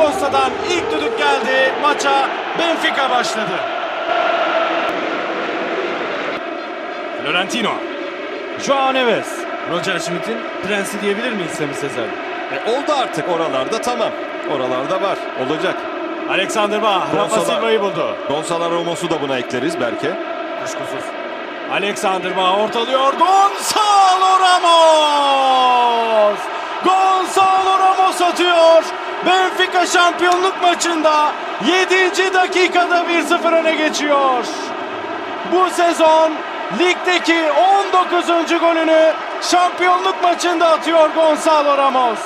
Costa'dan ilk düdük geldi. Maça Benfica başladı. Florentino. Joao Neves. Roger Schmidt'in prensi diyebilir miyiz Semih Sezer? E, oldu artık oralarda tamam. Oralarda var. Olacak. Alexander Bah, Rafa. Silva'yı buldu. Gonzalo Ramos'u da buna ekleriz belki. Kuşkusuz. Alexander Bah ortalıyor. Gonzalo Ramos! Gonzalo Ramos atıyor. Benfica şampiyonluk maçında 7. dakikada 1-0 öne geçiyor. Bu sezon ligdeki 19. golünü şampiyonluk maçında atıyor Gonzalo Ramos.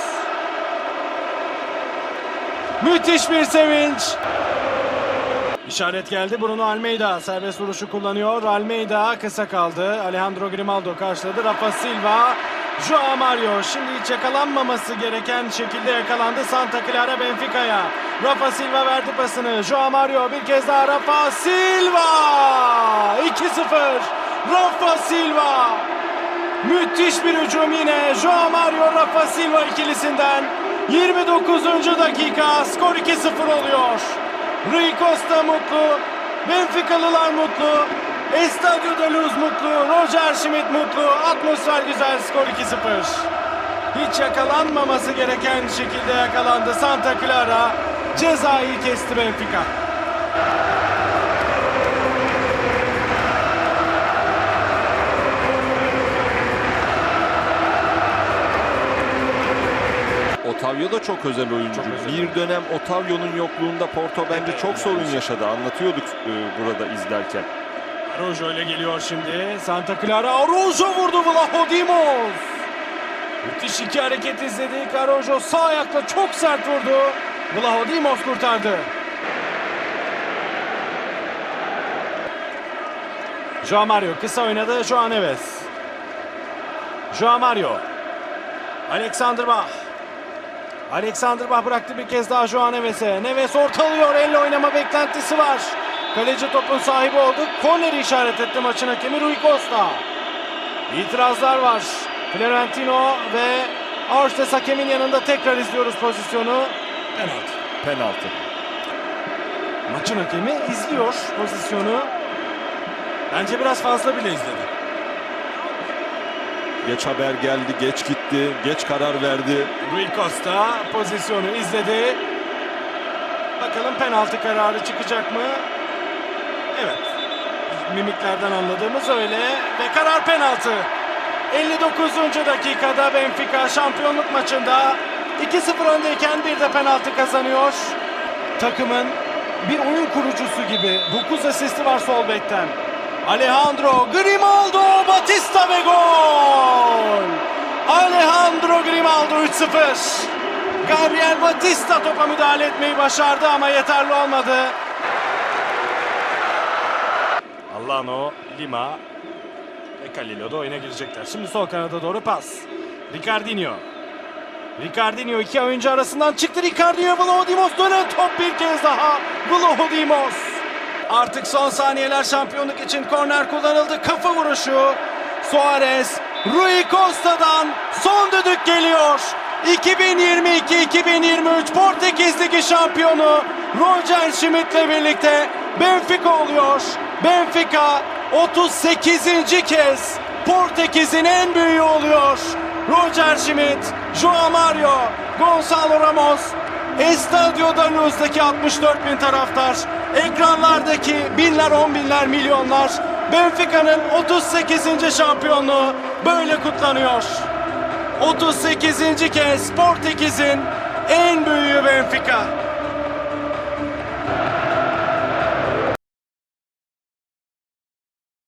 Müthiş bir sevinç. İşaret geldi. Bruno Almeida serbest vuruşu kullanıyor. Almeida kısa kaldı. Alejandro Grimaldo karşıladı. Rafa Silva. Joao Mario şimdi hiç yakalanmaması gereken şekilde yakalandı. Santa Clara Benfica'ya. Rafa Silva verdi pasını. Joao Mario bir kez daha Rafa Silva. 2-0. Rafa Silva. Müthiş bir hücum yine. Joao Mario Rafa Silva ikilisinden. 29. dakika skor 2-0 oluyor. Rui Costa mutlu. Benficalılar mutlu. Estadio de Luz mutlu. Roger Schmidt mutlu. Atmosfer güzel. Skor 2-0. Hiç yakalanmaması gereken şekilde yakalandı. Santa Clara cezayı kesti Benfica. Otavio da çok özel oyuncu. Çok özel. Bir dönem Otavio'nun yokluğunda Porto bence çok sorun yaşadı. Anlatıyorduk e, burada izlerken. Araujo ile geliyor şimdi. Santa Clara Araujo vurdu Vlaho Dimos. Müthiş iki hareket izledik. Araujo sağ ayakla çok sert vurdu. Vlaho Dimos kurtardı. Joao Mario kısa oynadı. Joao Neves. Joao Mario. Alexander Bah. Alexander Bah bıraktı bir kez daha Joao Neves'e. Neves ortalıyor. Elle oynama beklentisi var. Kaleci topun sahibi oldu. Korneri işaret etti maçın hakemi Rui Costa. İtirazlar var. Florentino ve Arstes hakemin yanında tekrar izliyoruz pozisyonu. Penaltı. Penaltı. Maçın hakemi izliyor pozisyonu. Bence biraz fazla bile izledi. Geç haber geldi, geç gitti, geç karar verdi. Rui Costa pozisyonu izledi. Bakalım penaltı kararı çıkacak mı? Evet. Mimiklerden anladığımız öyle. Ve karar penaltı. 59. dakikada Benfica şampiyonluk maçında 2-0 öndeyken bir de penaltı kazanıyor. Takımın bir oyun kurucusu gibi 9 asisti var sol bekten. Alejandro Grimaldo Batista ve gol! Alejandro Grimaldo 3-0. Gabriel Batista topa müdahale etmeyi başardı ama yeterli olmadı. Allano, Lima ve Calilo da oyuna girecekler. Şimdi sol kanada doğru pas. Ricardinho. Ricardinho iki oyuncu arasından çıktı. Ricardinho Vlahodimos dönen top bir kez daha. Vlahodimos. Artık son saniyeler şampiyonluk için korner kullanıldı. Kafa vuruşu. Suarez Rui Costa'dan son düdük geliyor. 2022-2023 Portekiz Ligi şampiyonu Roger Schmidt'le birlikte Benfica oluyor. Benfica 38. kez Portekiz'in en büyüğü oluyor. Roger Schmidt, Joao Mario, Gonzalo Ramos, Estadio da Luz'daki 64 bin taraftar, ekranlardaki binler, on binler, milyonlar Benfica'nın 38. şampiyonluğu böyle kutlanıyor. 38. kez Portekiz'in en büyüğü Benfica.